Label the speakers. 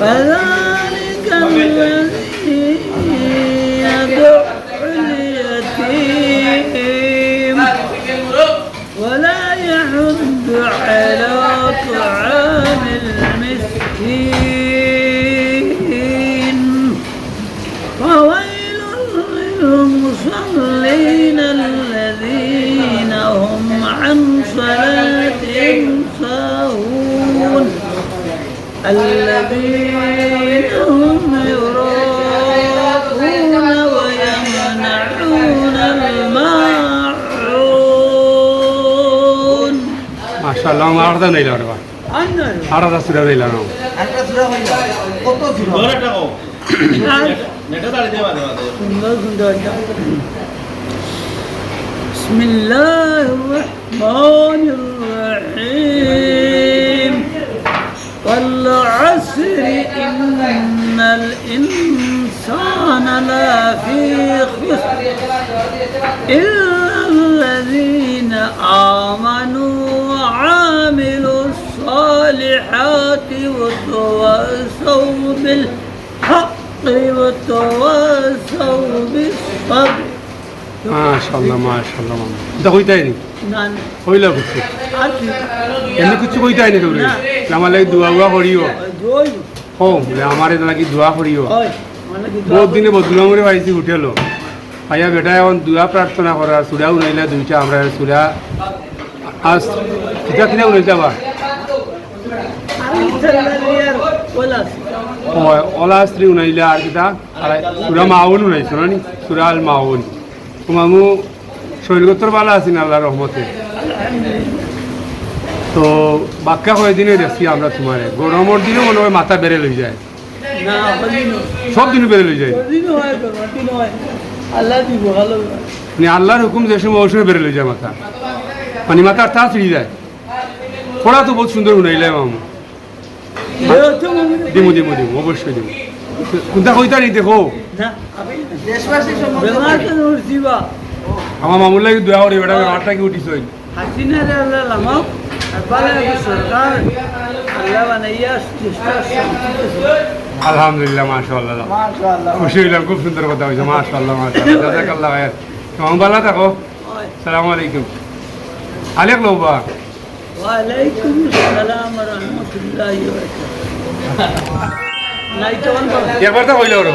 Speaker 1: فذلك الذي يدع اليتيم ولا يحض على طعام المسكين. فويل للمصلين الذين هم عن صلاتهم ساهون. الذين هم يراءون ويمنعون الماعون
Speaker 2: মাশাআল্লাহ আমার আলাদা নেই লড়বা আলাদা সুরা নেই লড়ো
Speaker 1: সুন্দর সুন্দর بسم الله الرحمن الرحيم الإنسان لفي خسر إلا الذين آمنوا وعاملوا الصالحات وتواصوا بالحق وتواصوا بالصبر
Speaker 2: মাশাআল্লাহ মাশাআল্লাহ মামা এটা কইতাই নি
Speaker 1: نعم
Speaker 2: কইলা কিছু
Speaker 1: أكيد
Speaker 2: এমনি কিছু কইতাই নি তোরে
Speaker 1: না।
Speaker 2: আমার লাগি দোয়া উয়া করিও
Speaker 1: دوي
Speaker 2: ও বলে আমার এটা লাগি দোয়া করিও
Speaker 1: هاي أنا كنت মানে
Speaker 2: বহুত দিনে বদলমরে পাইছি হোটেল আইয়া বেটা এখন দুয়া প্রার্থনা করার চূড়া উনাইলে দুইটা আমরা চূড়া। আজ কিনা কিনা উনাইতে আবার হয় অলা স্ত্রী উনাইলে আর কিতা সুরা মাউন উনাইছো না নি সুরা আল মাউন তোমামু শৈলগতর বালা আছেন আল্লাহ রহমতে তো বাক্যা কয়েকদিনে দেখছি আমরা তোমার গরমের দিনে মনে হয় মাথা বেড়ে লই যায় সব দিনও বেড়ে লই যায়
Speaker 1: আল্লাহ দিব
Speaker 2: মানে আল্লাহর হুকুম যে সময় ওই সময় বেড়ে লই যায় মাথা। মানে মাথার তা ছিঁড়ি যায়। পড়া তো বহুত সুন্দর শুনাইলে মামু। দিমু দিমু দিমু অবশ্যই দিমু। কোনটা কইতা নি দেখো। আমার মামুর লাগে দোয়া করি বেটা বেমারটা কি উঠিস
Speaker 1: হাসিনা আল্লাহ লামাও সরকার আল্লাহ বানাইয়া চেষ্টা
Speaker 2: আলহামদুলিল্লাহ মাশাআল্লাহ। খুশি হইলাম খুব সুন্দর কথা হয়েছে মাশাআল্লাহ মাশাআল্লাহ। জাজাকাল্লাহ খায়ের তোমার ভালো থাকো। সালামু আলাইকুম। আলেক লোবা
Speaker 1: ওয়ালাইকুম আসসালাম রহমতুল্লাহ নাই তো
Speaker 2: একবার তো হইল
Speaker 1: রে